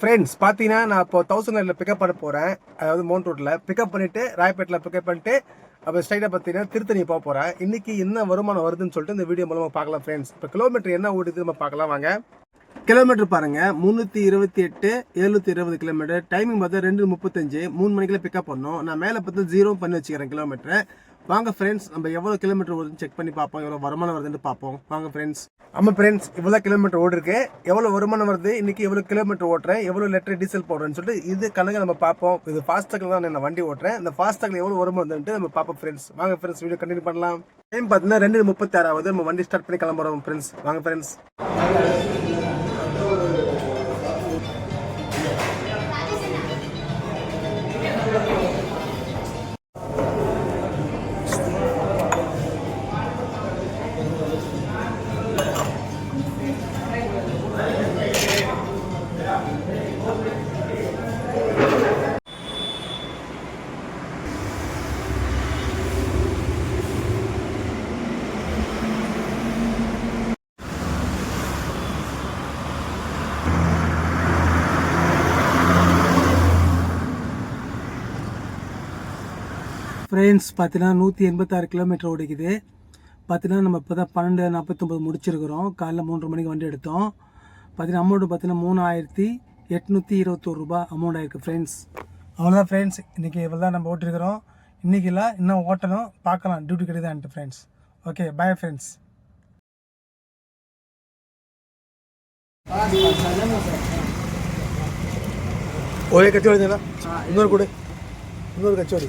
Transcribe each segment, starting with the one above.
Friends பார்த்தீங்கன்னா நான் இப்போ தௌசண்ட் நைனில் பிக்கப் பண்ண போகிறேன் அதாவது மோன் ரோட்டில் பிக்கப் பண்ணிவிட்டு ராயப்பேட்டில் பிக்கப் பண்ணிட்டு அப்போ ஸ்ட்ரைட்டாக பார்த்தீங்கன்னா திருத்தணி போக போகிறேன் இன்றைக்கி என்ன வருமானம் வருதுன்னு சொல்லிட்டு இந்த வீடியோ மூலமாக பார்க்கலாம் ஃப்ரெண்ட்ஸ் இப்போ கிலோமீட்டர் என்ன ஓடுது நம்ம பார்க்கலாம் வாங்க. கிலோமீட்டர் பாருங்க. முந்நூற்றி இருபத்தி எட்டு எழுநூற்றி இருபது கிலோமீட்டர் டைமிங் பார்த்தா ரெண்டு முப்பத்தஞ்சு மூணு மணிக்கெல்லாம் பிக்கப் பண்ணோம். நான் மேலே பார்த்து ஜீரோ பண்ணி வச்சுக்கிறேன் கிலோமீட்டர் வாங்க ஃப்ரெண்ட்ஸ் நம்ம எவ்வளோ கிலோமீட்டர் ஓடுன்னு செக் பண்ணி பார்ப்போம். எவ்வளோ வருமானம் வருதுன்னு பார்ப்போம். வாங்க ஃப்ரெண்ட்ஸ் ஆமாம் ஃப்ரெண்ட்ஸ் இவ்வளோ கிலோமீட்டர் ஓடிருக்கு. எவ்வளோ வருமானம் வருது? இன்னைக்கு எவ்வளோ கிலோமீட்டர் ஓட்டுறேன். எவ்வளோ லிட்டர் டீசல் போடுறேன்னு சொல்லிட்டு இது கணக்கு நம்ம பார்ப்போம். இது ஃபாஸ்டாகில் தான் நான் வண்டி ஓட்டுறேன். இந்த ஃபாஸ்டாகில் எவ்வளோ வருமானம் வந்துட்டு நம்ம பார்ப்போம் ஃப்ரெண்ட்ஸ் வாங்க ஃப்ரெண்ட்ஸ் வீடியோ கண்டினியூ பண்ணலாம். டைம் பார்த்தீங்கன்னா ரெண்டு முப்பத்தி ஆறாவது. நம்ம வண்டி ஸ்டார்ட் பண்ணி கிளம்புறோம் ஃப்ரெண்ட்ஸ் வாங்க ஃப்ரெண்ட்ஸ் ஃப்ரெண்ட்ஸ் பார்த்தீங்கன்னா நூற்றி எண்பத்தாறு கிலோமீட்டர் ஓடிக்குது. பார்த்தீங்கன்னா நம்ம இப்போ தான் பன்னெண்டு நாற்பத்தொம்பது முடிச்சிருக்கிறோம். காலைல மூன்று மணிக்கு வண்டி எடுத்தோம். பார்த்தீங்கன்னா அமௌண்ட் பார்த்தீங்கன்னா மூணாயிரத்தி எட்நூற்றி இருபத்தோரு ரூபா அமௌண்ட் ஆயிருக்கு ஃப்ரெண்ட்ஸ் அவ்வளோதான் ஃப்ரெண்ட்ஸ் இன்றைக்கி இவ்வளோ தான் நம்ம ஓட்டிருக்கிறோம். இன்றைக்கி இல்லை இன்னும் ஓட்டணும். பார்க்கலாம். டியூட்டி கிடையாதுன்ட்டு ஃப்ரெண்ட்ஸ் ஓகே பாய் ஃப்ரெண்ட்ஸ் ஒரே கச்சோடி தானே? இன்னொரு கூட. இன்னொரு கச்சோடி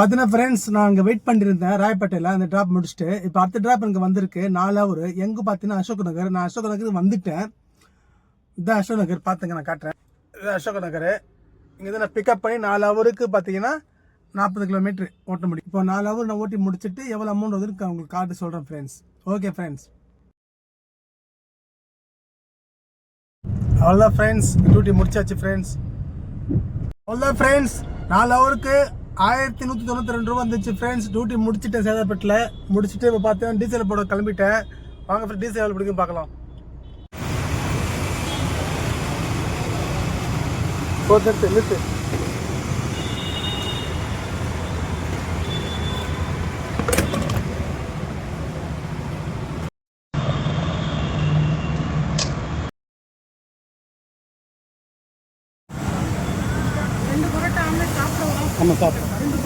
பார்த்தீங்கன்னா ஃப்ரெண்ட்ஸ் நான் அங்கே வெயிட் பண்ணியிருந்தேன் ராயப்பேட்டையில். அந்த ட்ராப் முடிச்சுட்டு. இப்போ அடுத்த ட்ராப் எனக்கு வந்திருக்கு. நாலு ஒரு எங்கே பார்த்தீங்கன்னா அசோக் நகர். நான் அசோக் நகர் வந்துட்டேன். இதான் அசோக் நகர். பார்த்துங்க நான் காட்டுறேன். இது அசோக் நகர். இங்கே தான் நான் பிக்கப் பண்ணி நாலு ஹவருக்கு பார்த்தீங்கன்னா நாற்பது கிலோமீட்டர் ஓட்ட முடியும். இப்போ நாலு ஹவர் நான் ஓட்டி முடிச்சுட்டு எவ்வளோ அமௌண்ட் வந்துருக்கு நான் உங்களுக்கு காட்டு சொல்கிறேன் ஃப்ரெண்ட்ஸ் ஓகே ஃப்ரெண்ட்ஸ் அவ்வளோதான் ஃப்ரெண்ட்ஸ் டியூட்டி முடிச்சாச்சு ஃப்ரெண்ட்ஸ் அவ்வளோதான் ஃப்ரெண்ட்ஸ் நாலு ஹவருக்கு ஆயிரத்தி நூற்றி தொண்ணூற்றி ரெண்டு ரூபா வந்துச்சு ஃப்ரெண்ட்ஸ் டியூட்டி முடிச்சுட்டேன் சேதாப்பேட்டில் முடிச்சுட்டு இப்போ பார்த்தேன் டீசல் போட கிளம்பிட்டேன். வாங்க ஃப்ரெண்ட் டீசல் எவ்வளோ பிடிக்கும் பார்க்கலாம். ஓ நிறுத்து நிறுத்து